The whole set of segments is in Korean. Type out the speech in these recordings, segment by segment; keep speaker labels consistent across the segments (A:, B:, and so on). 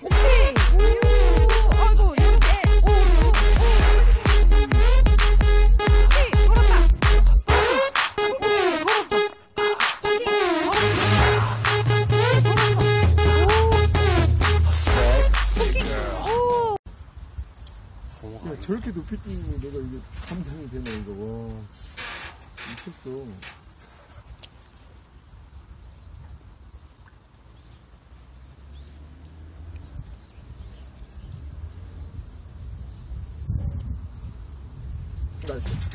A: 오케이. 오, 아이고, 이렇게.
B: 저렇게 높이 뛰는 거 내가 이게 감당이 되나, 이거. 와. 미쳤어.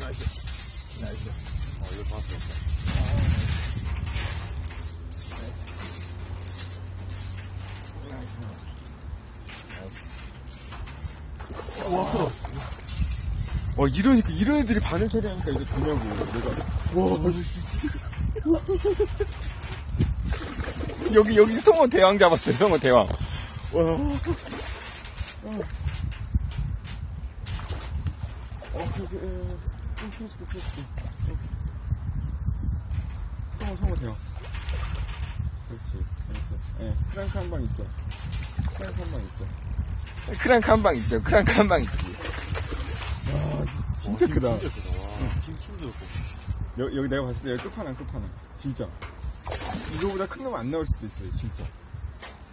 B: 나이스, 나이스, 나이스.
C: 어, 이거 봤어.
B: 나이스, 나이스. 와, 크다. 와, 이러니까, 이런 애들이 바늘 처리하니까 이게 좋냐고, 내가. 와,
C: 여기, 여기 성어 대왕 잡았어요, 성어 대왕.
B: 와. 어, 그게, 좀 풀어줄게, 풀어줄게. 성어, 성어 대왕. 그렇지, 그렇지. 예, 프랑크 한 방 있죠. 프랑크 한 방 있죠.
C: 크랑크 한 방 있죠, 크랑크 한 방 있지.
B: 진짜 크다.
C: 진짜 크다, 와. 힘 힘들고.
B: 여, 여기 내가 봤을 때 여기 끝판왕, 끝판왕. 진짜. 이거보다 큰 놈 안 나올 수도 있어요, 진짜.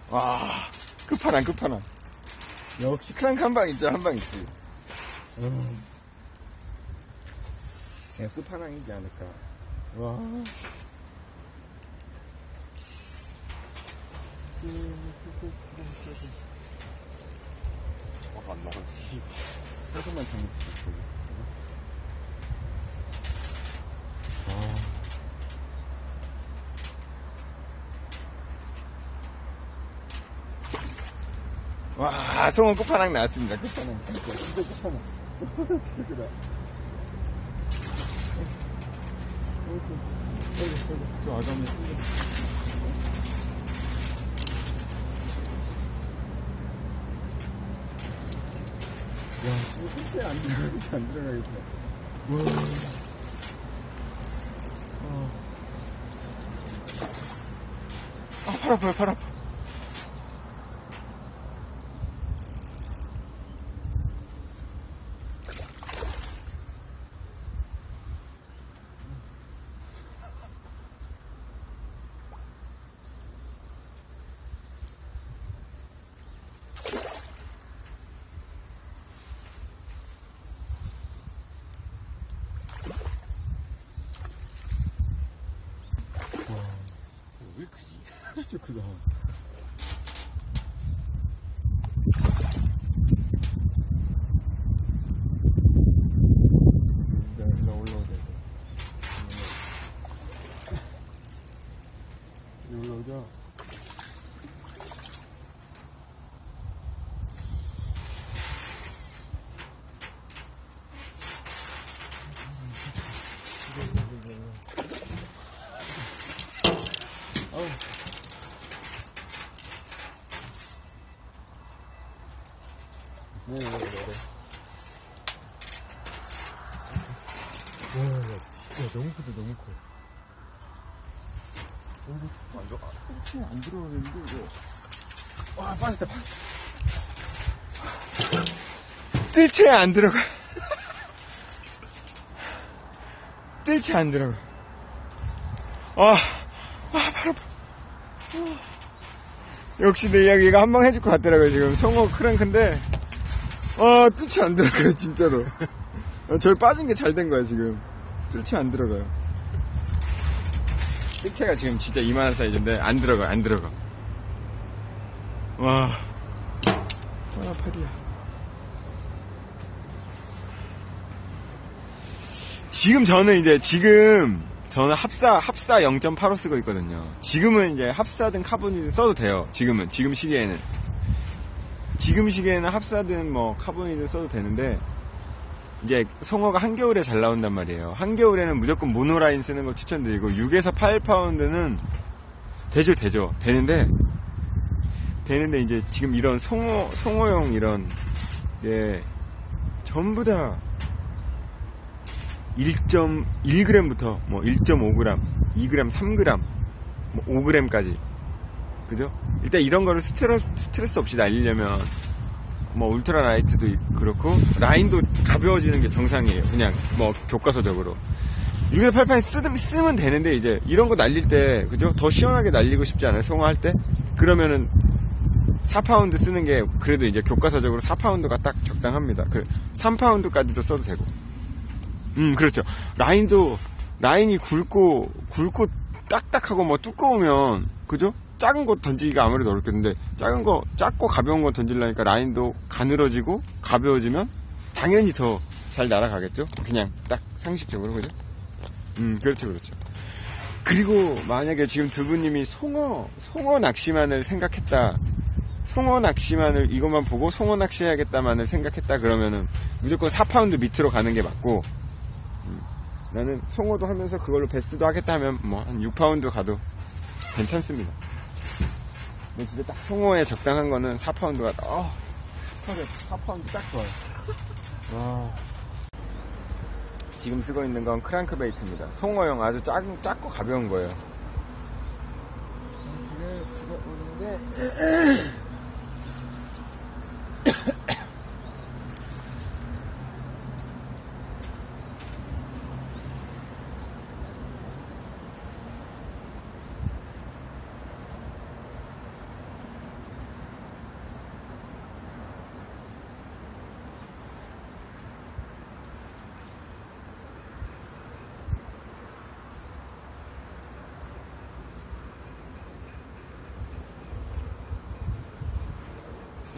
C: 와, 끝판왕, 끝판왕.
B: 역시.
C: 크랑크 한 방 있죠, 한 방 있지.
B: 예, 끝판왕이지 않을까. 와.
C: 정확 안 나가.
B: 조금만 정해주세요.
C: 와, 성어 끝판왕 나왔습니다, 끝판왕.
B: 진짜, 진짜 끝판왕. 진짜 크다. 저 아담이. 야, 진짜 끝에 안 들어가, 끝에 안 들어가겠다. 와.
C: 아, 팔 아파요, 팔 아파. 왜 크지?
B: 진짜 크다. 일단, 일단 올라오자. 이제 올라오자. 와, 야, 야, 너무 크다, 너무 커. 어, 이거, 아, 이거, 아, 안 들어가는데, 이거. 와, 빠졌다, 빠졌다.
C: 뜰채 안 들어가. 뜰채 안 들어가. 아, 아, 팔 아파. 역시 내 이야기가 한 방 해줄 것 같더라고요, 지금. 성호 크랭크인데, 아, 뜰채 안 들어가요, 진짜로. 아, 저기 빠진 게 잘 된 거야, 지금. 뜰채 안 들어가요. 뜰채가 지금 진짜 이만한 사이즈인데, 안 들어가, 안 들어가. 와. 아, 팔이야. 지금 저는 이제 지금 저는 합사 합사 0.85 쓰고 있거든요. 지금은 이제 합사든 카본이든 써도 돼요. 지금은 지금 시기에는 지금 시기에는 합사든 뭐 카본이든 써도 되는데 이제 성어가 한겨울에 잘 나온단 말이에요. 한겨울에는 무조건 모노라인 쓰는 거 추천드리고 6에서 8파운드는 되죠 되죠 되는데 되는데 이제 지금 이런 성어 성어용 이런 게 전부 다 1.1g부터 뭐 1.5g, 2g, 3g, 뭐 5g까지. 그죠? 일단 이런 거를 스트레스, 스트레스 없이 날리려면 뭐 울트라 라이트도 있- 그렇고 라인도 가벼워지는 게 정상이에요. 그냥 뭐 교과서적으로. 688 쓰면, 쓰면 되는데 이제 이런 거 날릴 때 그죠? 더 시원하게 날리고 싶지 않아요? 송어할 때? 그러면은 4파운드 쓰는 게 그래도 이제 교과서적으로 4파운드가 딱 적당합니다. 그 3파운드까지도 써도 되고. 음, 그렇죠. 라인도 라인이 굵고 굵고 딱딱하고 뭐 두꺼우면 그죠? 작은 거 던지기가 아무래도 어렵겠는데 작은 거 작고 가벼운 거 던지려니까 라인도 가늘어지고 가벼워지면 당연히 더 잘 날아가겠죠? 그냥 딱 상식적으로 그죠? 음, 그렇죠, 그렇죠. 그리고 만약에 지금 두 분님이 송어 송어 낚시만을 생각했다. 송어 낚시만을 이것만 보고 송어 낚시해야겠다만을 생각했다 그러면은 무조건 4파운드 밑으로 가는 게 맞고 음, 나는 송어도 하면서 그걸로 베스도 하겠다 하면 뭐 한 6파운드 가도 괜찮습니다. 근데 진짜 딱 송어에 적당한 거는 4파운드가 어, 4파운드 딱 좋아요. 와. 지금 쓰고 있는 건 크랑크 베이트입니다. 송어용 아주 작, 작고 가벼운 거예요. 이렇게 쓰고 있는데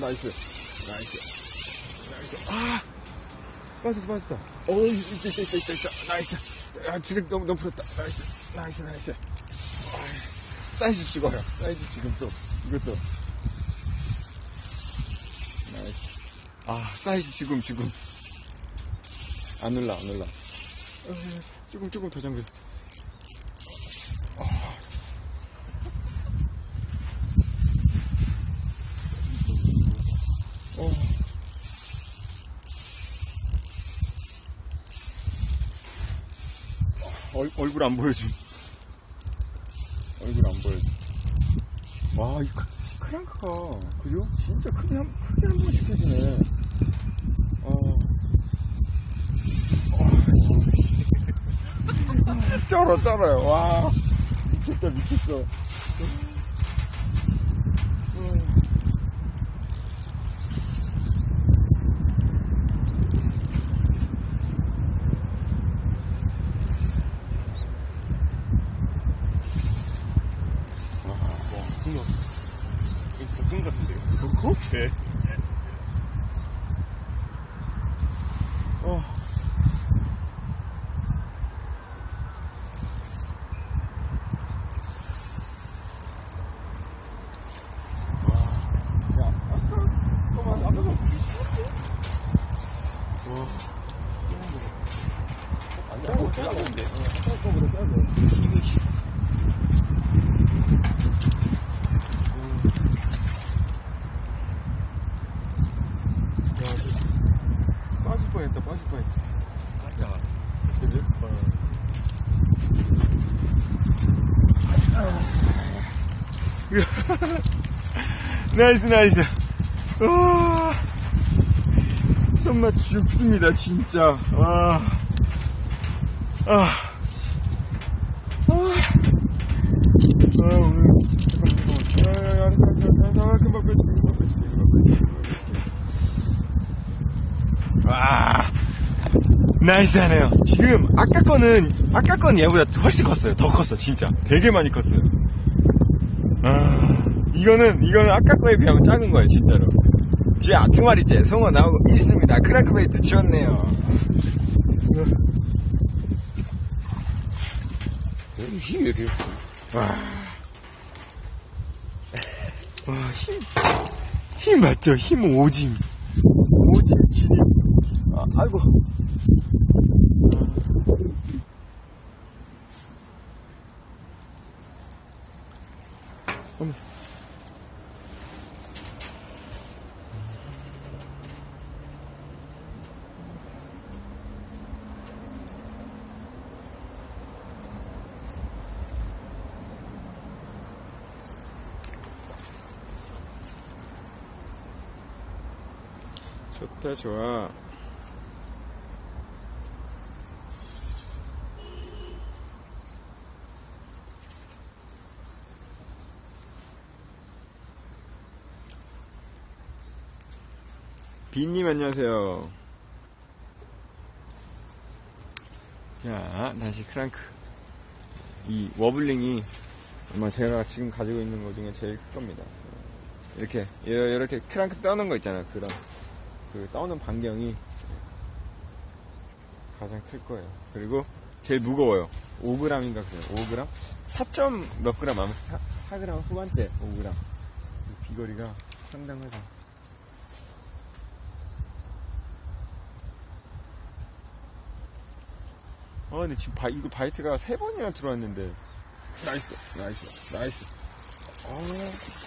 C: 나이스. 나이스. 나이스. 아! 빠졌다, 빠졌다. 어, 있다, 있다, 있다, 있다, 있다. 나이스. 아, 드랙 너무, 너무 풀었다. 나이스. 나이스, 나이스. 아, 사이즈 찍어요. 사이즈 지금 또. 이것도. 나이스. 아, 사이즈 지금, 지금. 안 올라, 안 올라. 어, 조금, 조금 더. 얼, 얼굴 안 보여줌. 얼굴 안 보여줌. 와, 이 크- 크랑크가, 그죠? 진짜 크게 한, 크게 한 번씩 해주네. 어. 어. 쩔어, 쩔어요. 와. 미쳤다, 미쳤어.
B: 볶음 같은데요?
C: 그거?
B: 네.
C: 어. 야, 아까 거만 아까가
B: 아니, 아까 작은데.
C: 아까 거보다 작아. 빠질 뻔했다, 빠질 뻔했어.
B: 야,
C: 그지? 나이스, 나이스. 와. 손맛 죽습니다, 진짜. 와. 아. 아. 아, 오늘. 아. 와. 나이스 하네요. 지금, 아까 거는, 아까 건 얘보다 훨씬 컸어요. 더 컸어, 진짜. 되게 많이 컸어요. 아, 이거는, 이거는 아까 거에 비하면 작은 거예요, 진짜로. 지금 두 마리째 송어 나오고 있습니다. 크라크베이트 치웠네요.
B: 힘이 왜 이렇게
C: 와. 와, 힘, 힘 맞죠? 힘 오짐. 오짐, 지림. 아, 아이고. 어머. 좋다, 좋아. 비님 안녕하세요. 자, 다시 크랑크. 이 워블링이 아마 제가 지금 가지고 있는 것 중에 제일 클 겁니다. 이렇게, 이렇게 크랑크 떠는 거 있잖아요. 그런, 그 떠는 반경이 가장 클 거예요. 그리고 제일 무거워요. 5g인가 그래요. 5g? 4점 몇 g 아마 4, 4g 후반대 5g. 이 비거리가 상당하죠. 아 근데 지금 바, 이거 바이트가 세 번이나 들어왔는데 나이스 나이스 나이스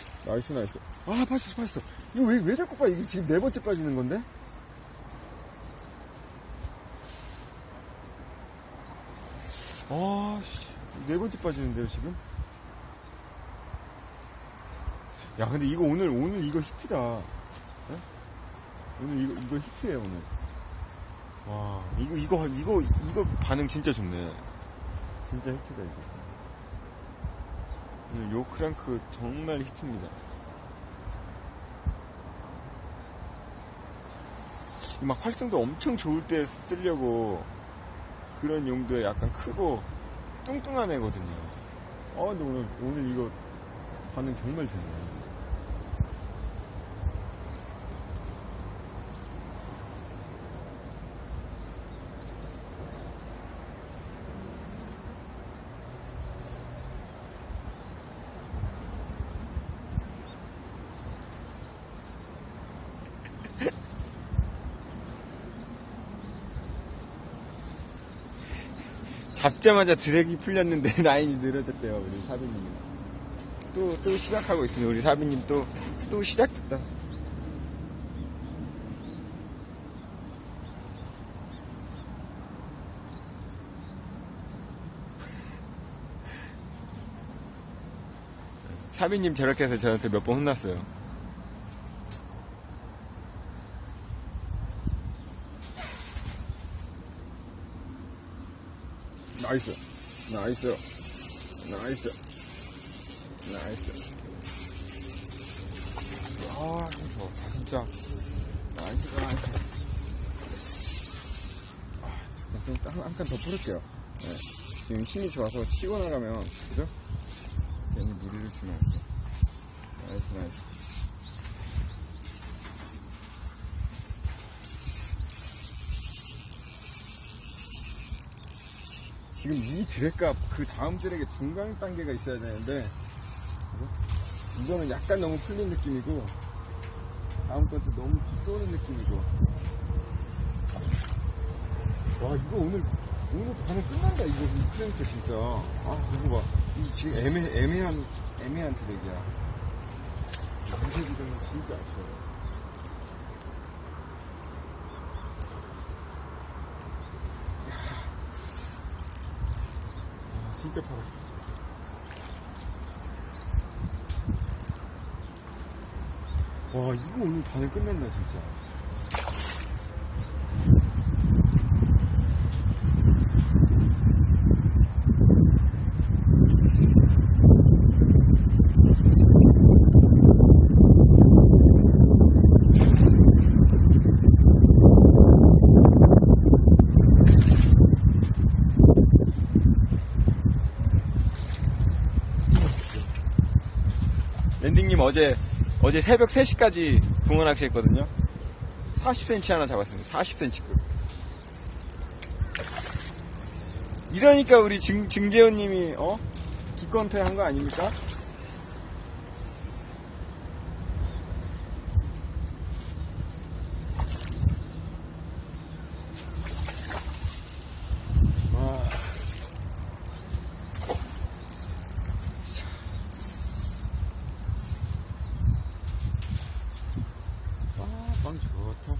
C: 아 나이스 나이스. 아 빠졌어 빠졌어 이거 왜, 왜 자꾸 빠 이게 지금 네 번째 빠지는 건데? 아씨. 네 번째 빠지는데요 지금? 야 근데 이거 오늘 오늘 이거 히트다. 네? 오늘 이거 이거 히트예요 오늘. 와, 이거, 이거, 이거, 이거 반응 진짜 좋네. 진짜 히트다, 이거. 오늘 요 크랑크 정말 히트입니다. 이막 활성도 엄청 좋을 때 쓰려고 그런 용도에 약간 크고 뚱뚱한 애거든요. 아, 근데 오늘, 오늘 이거 반응 정말 좋네. 잡자마자 드랙이 풀렸는데 라인이 늘어졌대요 우리 사비님. 또, 또 시작하고 있습니다 우리 사비님. 또, 또 시작됐다. 사비님 저렇게 해서 저한테 몇 번 혼났어요 나이스. 나이스. 나이스. 나이스. 아좀 좋다 진짜. 나이스 나이스. 아, 잠깐 한칸 더 풀을게요. 네. 지금 힘이 좋아서 치고 나가면 그죠? 괜히 무리를 주면 안 돼. 나이스 나이스 지금 이 드랙과 그 다음 드랙의 중간 단계가 있어야 되는데? 이거는 약간 너무 풀린 느낌이고 다음 것도 너무 쏘는 느낌이고. 와 이거 오늘 오늘 반응 끝난다 이거 이 크랭크 진짜. 아 이거 봐이 지금 애매, 애매한 애매한 드랙이야. 무색이는 진짜 아쉬워 아, 진짜 파랗다 와 이거 오늘 반응 끝났나 진짜 랜딩님 어제 어제 새벽 3시까지 붕어 낚시 했거든요 40cm 하나 잡았습니다 40cm 급 이러니까 우리 증, 증재훈님이 어? 기권패 한 거 아닙니까? 와. 아, 빵 좋다.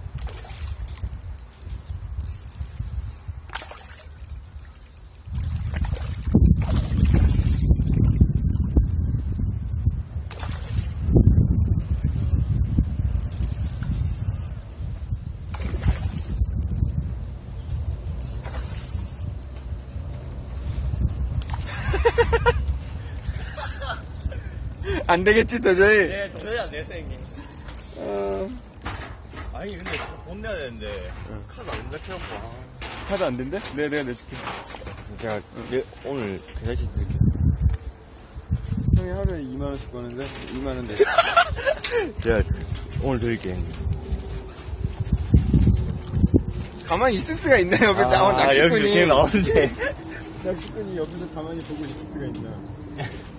C: 안 되겠지, 도저히.
B: 네, 도저히 안 됐어, 형님.
C: 어,
B: 아니, 근데 돈 내야 되는데, 카드 안 된다, 해갖고.
C: 카드 안 된대? 네, 내가 내줄게.
B: 제가 예, 오늘 계좌이체 드릴게요.
C: 형이 하루에 2만 원씩 버는데, 2만 원 내.
B: 제가 오늘 드릴게요, 형님.
C: 가만히 있을 수가 있나, 옆에 나온
B: 아, 여기
C: 낚시꾼이. 낚시꾼이 옆에서 가만히 보고 있을 수가 있나.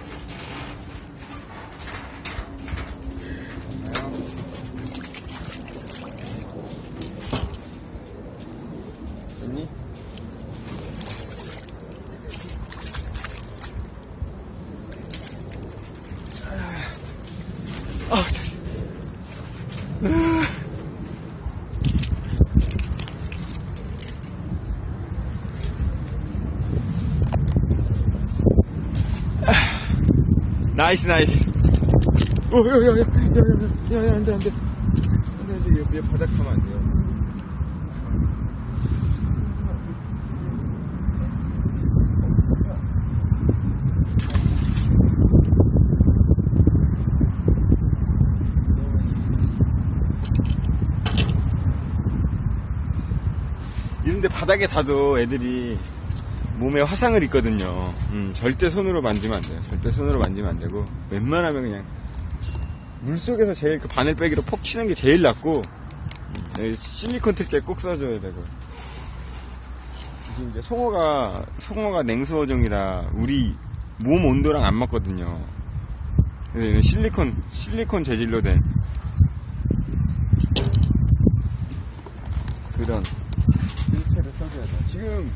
C: 나이스, 나이스. 오, 야, 야, 야, 야, 야, 야, 야, 안 돼, 안 돼. 안 돼, 안 돼. 얘, 얘 바닥 하면 안 돼요. 이런데 바닥에 닿도 애들이 몸에 화상을 입거든요. 음, 절대 손으로 만지면 안 돼요. 절대 손으로 만지면 안 되고, 웬만하면 그냥, 물 속에서 제일 그 바늘 빼기로 폭 치는 게 제일 낫고, 음, 여기 실리콘 특제 꼭 써줘야 되고. 이제 송어가, 송어가 냉수어종이라 우리 몸 온도랑 안 맞거든요. 그래서 실리콘, 실리콘 재질로 된 그런 일체를 써줘야 돼요. 지금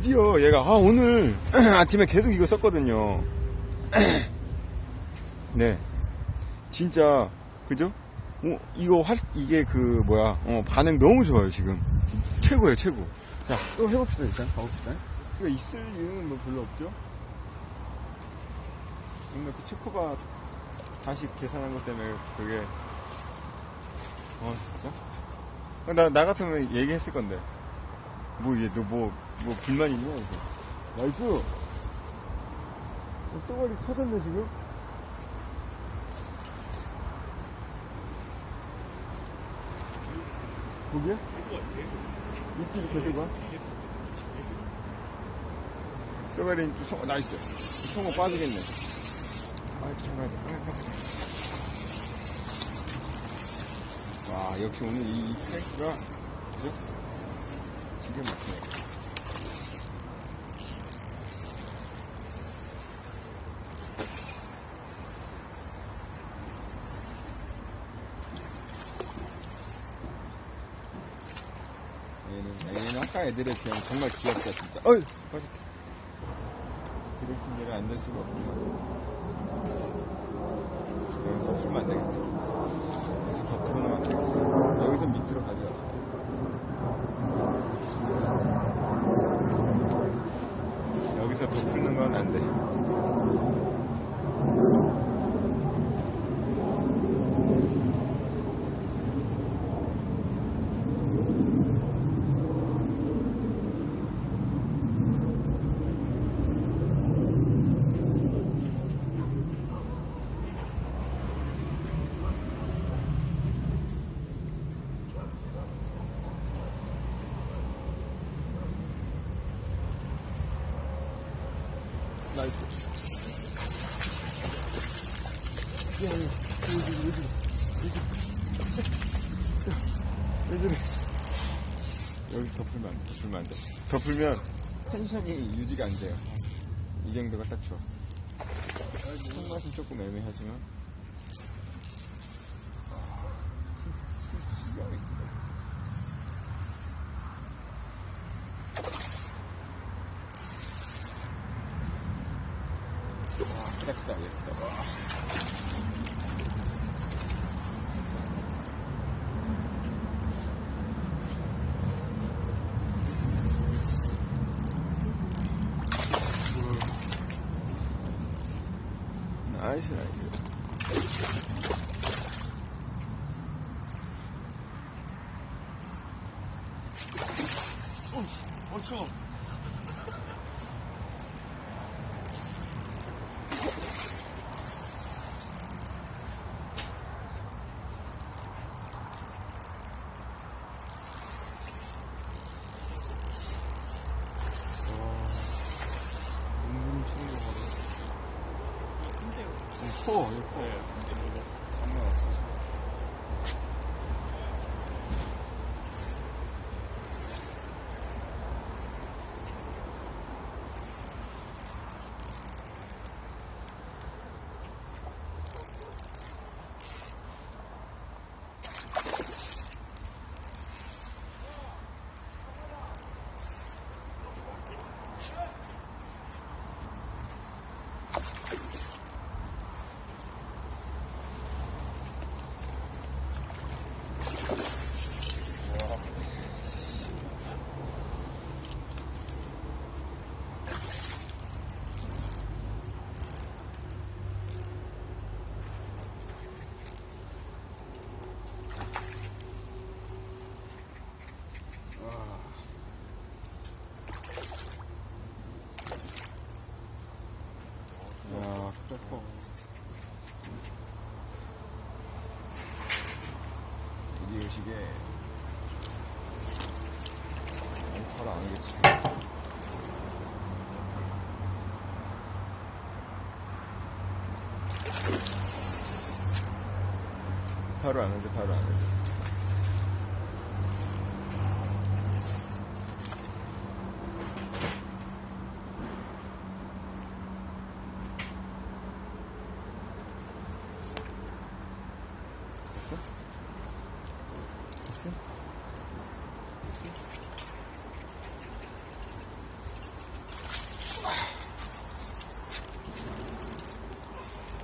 C: 드디어 얘가 아 오늘 아침에 계속 이거 썼거든요. 네, 진짜 그죠? 어 이거 할 이게 그 뭐야 어 반응 너무 좋아요 지금 최고예요 최고. 자 또 해봅시다 일단 가봅시다. 이거 있을 이유는 뭐 별로 없죠? 근데 그 체코가 다시 계산한 것 때문에 그게 어 진짜? 나, 나 같으면 얘기했을 건데. 뭐, 얘, 너 뭐, 뭐, 불만 있냐, 이거. 나이스! 어, 쏘가리 찾았네, 지금? 거기야? 이쪽이 계속 가? 쏘가리, 또 송, 나이스. 송어 빠지겠네. 잠깐만. 아이고. 와, 역시 오늘 이, 이 스트레스가, 그죠? 기가 막히네. 얘는, 얘는 아까 애들에 비하면 정말 귀엽다, 진짜. 어이! 빠졌다. 그렇게 얘가 안 될 수가 없구나. 여기서 쓰면 안 되겠다. 여기서 더 틀어놓으면 되겠어. 여기서 밑으로 가져갑시다. 여기서 더 풀는 건 안 돼. 나이스. 왜 그래? 여기 덮으면 안 돼, 덮으면 안 돼. 덮으면 텐션이 유지가 안 돼요. 이 정도가 딱 좋아. 손맛은 조금 애매하지만. 기가 막히다. 와, 크다, 크다, 예쁘다. 와. 나이스, 나이스. 어, 어, 추워.
B: 되겠지.
C: 바로 안 오죠, 바로 안 오죠. 됐어? 됐어?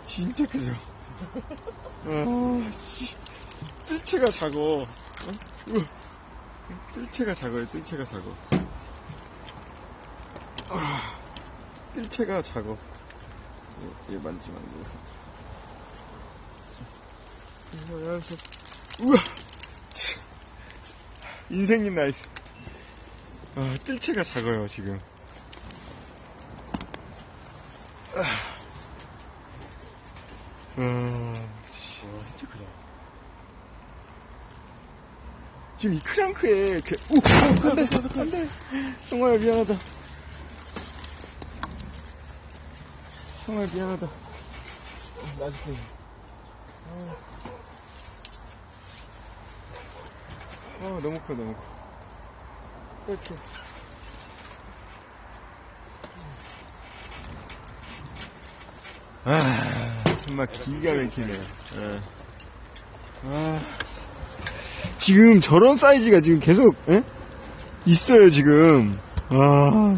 C: 진짜 크죠? 아, 씨. 뜰채가 작어. 어? 뜰채가 작아요, 뜰채가 작아. 아, 뜰채가 작어. 얘, 얘 만지면 안 돼서. 우와. 인생님 나이스. 아, 뜰채가 작아요, 지금. 아, 씨.
B: 와, 진짜 크다.
C: 지금 이 크랑크에 그, 오, 오, 안 돼, 안 돼. 성화야, 미안하다. 성화야, 미안하다. 나중에. 아, 아, 너무 커, 너무 커. 그렇지. 아, 정말 기가 막히네요. 예. 아. 지금 저런 사이즈가 지금 계속 에? 있어요 지금 아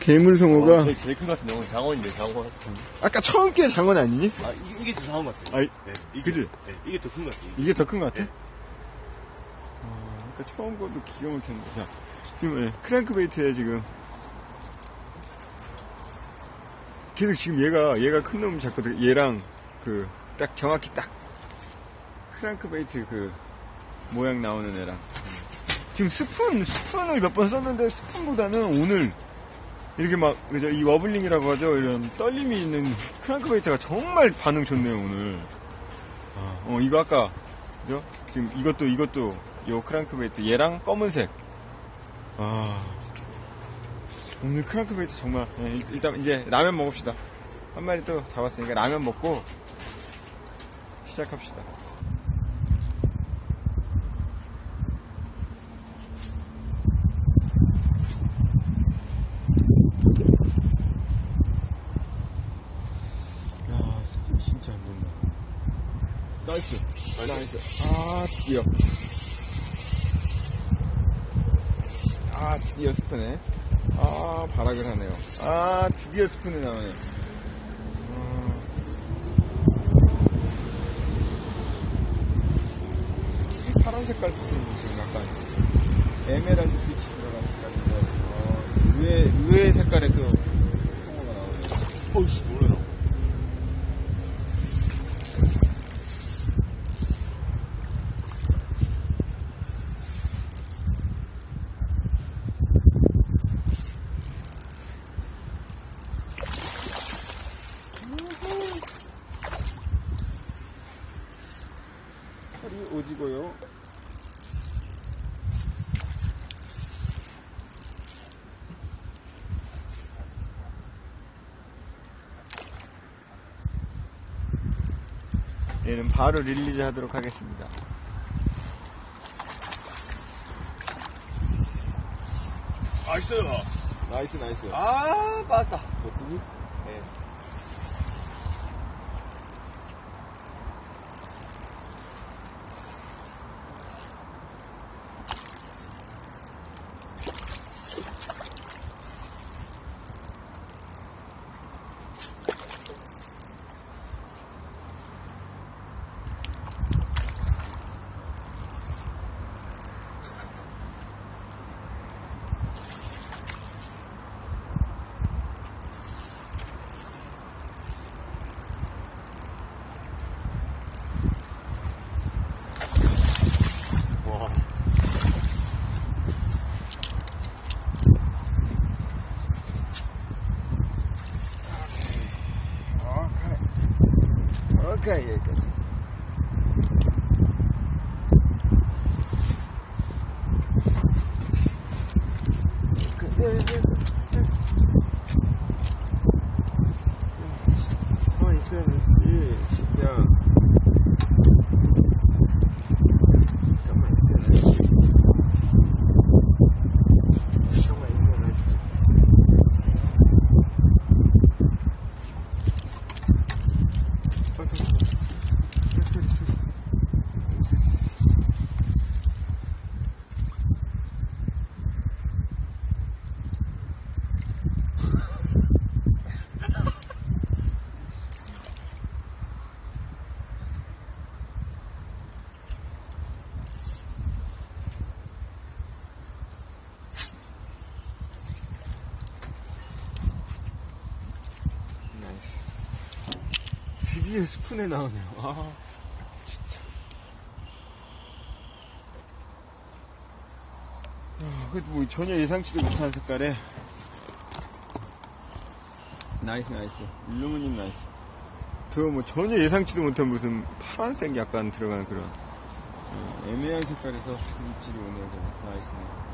C: 괴물성어가
B: 제일, 제일 큰것 같은데, 오늘 장원인데, 장원.
C: 아까 처음 게 장원 아니니?
B: 아, 이게, 이게 더 장원 같아.
C: 아 이,
B: 네, 이게,
C: 그지?
B: 네, 이게 더 큰 것 같아.
C: 이게 더 큰 것 같아? 어, 아까 처음 거도 기가 막혔는데 자 지금 예, 크랭크베이트에 지금 계속 지금 얘가 얘가 큰 놈 잡거든 얘랑 그 딱 정확히 딱 크랭크베이트 그 모양 나오는 애랑. 지금 스푼 스푼을 몇 번 썼는데 스푼보다는 오늘 이렇게 막 그죠 이 워블링이라고 하죠? 이런 떨림이 있는 크랭크베이트가 정말 반응 좋네요 오늘. 아, 어 이거 아까 그죠? 지금 이것도 이것도 요 크랭크베이트 얘랑 검은색. 아 오늘 크랭크베이트 정말 예, 일- 일단 이제 라면 먹읍시다. 한 마리 또 잡았으니까 라면 먹고 시작합시다 야 스푼 진짜 안 된다 나이스 나이스 아 드디어. 아 드디어 스푼에. 아 발악을 하네요. 아 드디어 스푼에 나오네. 아. 파란 색깔 스푼이 지금 약간 에메랄드 빛이 들어간 색깔인데 어, 의외, 의외의 색깔의 또 홍어가 나오네요
B: 어이씨, 놀래라.
C: 털이 오지고요 얘는 바로 릴리즈 하도록 하겠습니다.
B: 나이스!
C: 나이스, 나이스.
B: 아, 맞다.
C: 어떻게?
B: 네. 와.
C: 오케이. 오케이, 여기까지. 나이스. 드디어 스푼에 나오네요. 아, 진짜. 아, 그뭐 전혀 예상치도 못한 색깔에. 나이스, 나이스. 일루미늄 나이스. 그거 뭐 전혀 예상치도 못한 무슨 파란색 약간 들어가는 그런 어, 애매한 색깔에서 입질이 오네요. 그거. 나이스네.